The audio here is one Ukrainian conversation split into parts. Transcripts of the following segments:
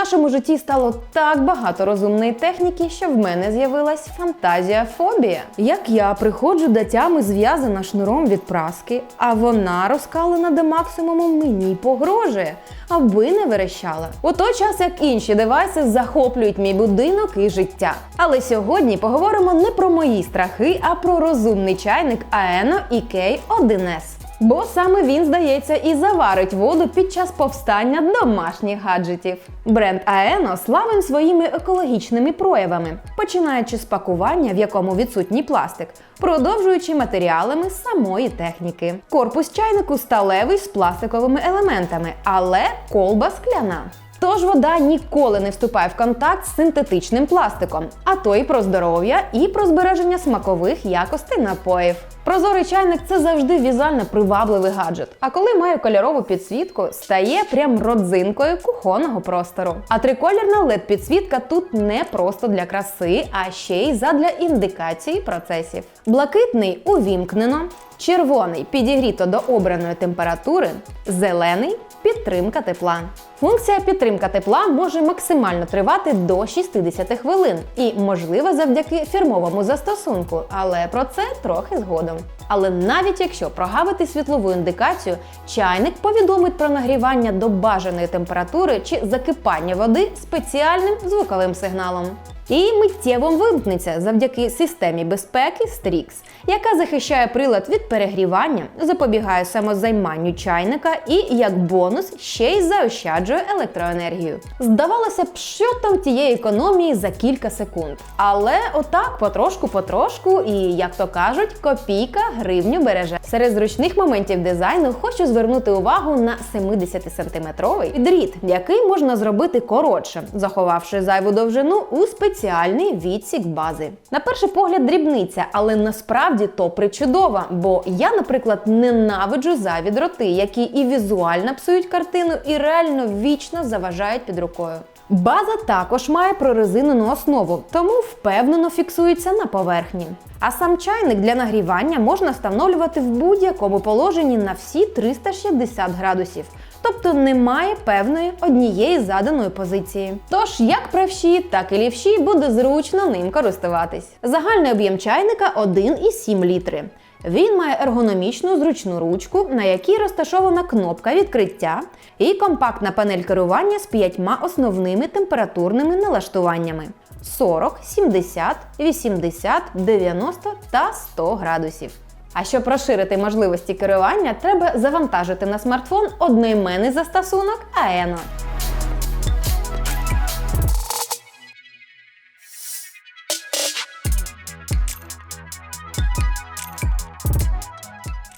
нашому житті стало так багато розумної техніки, що в мене з'явилась фантазія фобія. Як я приходжу до тями зв'язана шнуром від праски, а вона розкалена до максимуму мені погрожує, аби не верещала. У той час як інші девайси захоплюють мій будинок і життя. Але сьогодні поговоримо не про мої страхи, а про розумний чайник Aeno EK1S. Бо саме він, здається, і заварить воду під час повстання домашніх гаджетів. Бренд Аено славен своїми екологічними проявами, починаючи з пакування, в якому відсутній пластик, продовжуючи матеріалами самої техніки. Корпус чайнику сталевий з пластиковими елементами, але колба скляна. Тож вода ніколи не вступає в контакт з синтетичним пластиком, а то і про здоров'я, і про збереження смакових якостей напоїв. Прозорий чайник це завжди візуально привабливий гаджет. А коли має кольорову підсвітку, стає прям родзинкою кухонного простору. А триколірна led підсвітка тут не просто для краси, а ще й задля індикації процесів. Блакитний увімкнено, червоний підігріто до обраної температури, зелений підтримка тепла. Функція підтримка тепла може максимально тривати до 60 хвилин і можлива завдяки фірмовому застосунку, але про це трохи згодом. Але навіть якщо прогавити світлову індикацію, чайник повідомить про нагрівання до бажаної температури чи закипання води спеціальним звуковим сигналом. І миттєво вимкнеться завдяки системі безпеки Strix, яка захищає прилад від перегрівання, запобігає самозайманню чайника і, як бонус, ще й заощаджує електроенергію. Здавалося б, що там тієї економії за кілька секунд. Але отак, потрошку-потрошку, і як то кажуть, копійка гривню береже. Серед зручних моментів дизайну хочу звернути увагу на 70-сантиметровий дріт, який можна зробити коротше, заховавши зайву довжину у спеціальний відсік бази. На перший погляд дрібниця, але насправді то причудова, бо я, наприклад, ненавиджу зайві дроти, які і візуально псують картину, і реально вічно заважають під рукою. База також має прорезинену основу, тому впевнено фіксується на поверхні. А сам чайник для нагрівання можна встановлювати в будь-якому положенні на всі 360 градусів. Тобто немає певної однієї заданої позиції. Тож, як правші, так і лівші буде зручно ним користуватись. Загальний об'єм чайника 1,7 літри. Він має ергономічну зручну ручку, на якій розташована кнопка відкриття, і компактна панель керування з п'ятьма основними температурними налаштуваннями: 40, 70, 80, 90 та 100 градусів. А щоб розширити можливості керування, треба завантажити на смартфон одноіменний застосунок Aeno.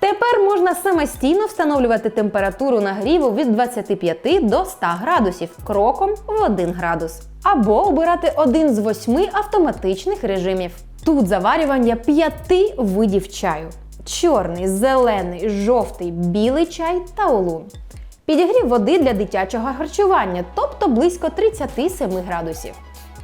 Тепер можна самостійно встановлювати температуру нагріву від 25 до 100 градусів кроком в 1 градус. Або обирати один з восьми автоматичних режимів. Тут заварювання п'яти видів чаю: чорний, зелений, жовтий, білий чай та олун. Підігрів води для дитячого харчування, тобто близько 37 градусів.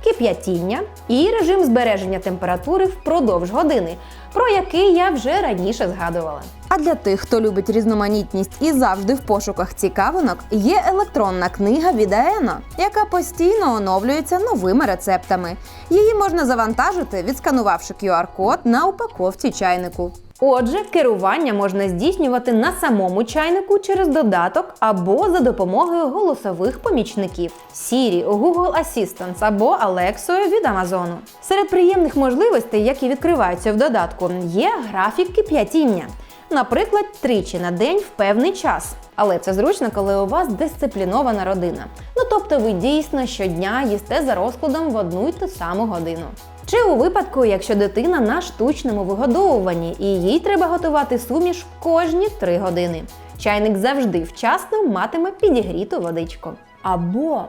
Кип'ятіння і режим збереження температури впродовж години, про який я вже раніше згадувала. А для тих, хто любить різноманітність і завжди в пошуках цікавинок, є електронна книга від Aeno, яка постійно оновлюється новими рецептами. Її можна завантажити, відсканувавши QR-код на упаковці чайнику. Отже, керування можна здійснювати на самому чайнику через додаток або за допомогою голосових помічників Siri, Google Assistant або Alexa від Amazon. Серед приємних можливостей, які відкриваються в додатку, є графік кип'ятіння. Наприклад, тричі на день в певний час. Але це зручно, коли у вас дисциплінована родина. Ну тобто ви дійсно щодня їсте за розкладом в одну й ту саму годину. Чи у випадку, якщо дитина на штучному вигодовуванні і їй треба готувати суміш кожні 3 години. Чайник завжди вчасно матиме підігріту водичку. Або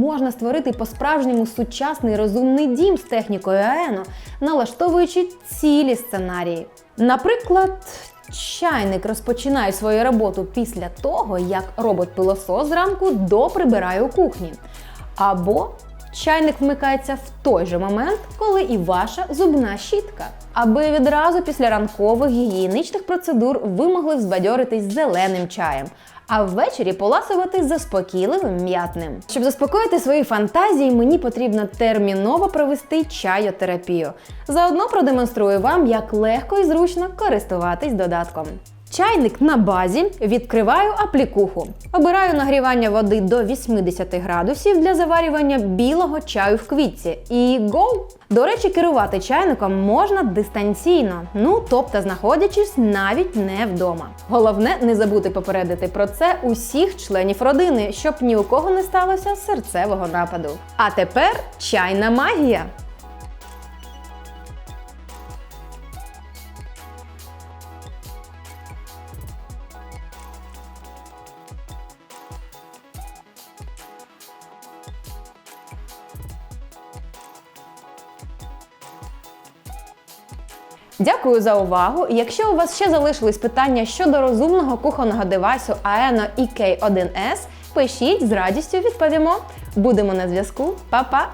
можна створити по-справжньому сучасний розумний дім з технікою Аено, налаштовуючи цілі сценарії. Наприклад, чайник розпочинає свою роботу після того, як робот-пилосос зранку доприбирає у кухні. Або чайник вмикається в той же момент, коли і ваша зубна щітка. Аби відразу після ранкових гігієнічних процедур ви могли збадьоритись зеленим чаєм. а ввечері поласувати заспокійливим м'ятним. Щоб заспокоїти свої фантазії, мені потрібно терміново провести чайотерапію. Заодно продемонструю вам, як легко і зручно користуватись додатком. Чайник на базі відкриваю аплікуху. Обираю нагрівання води до 80 градусів для заварювання білого чаю в квітці. І гоу! До речі, керувати чайником можна дистанційно, ну тобто знаходячись навіть не вдома. Головне не забути попередити про це усіх членів родини, щоб ні у кого не сталося серцевого нападу. А тепер чайна магія. Дякую за увагу. Якщо у вас ще залишились питання щодо розумного кухонного девайсу Aeno EK1S, пишіть з радістю відповімо. Будемо на зв'язку. Па-па!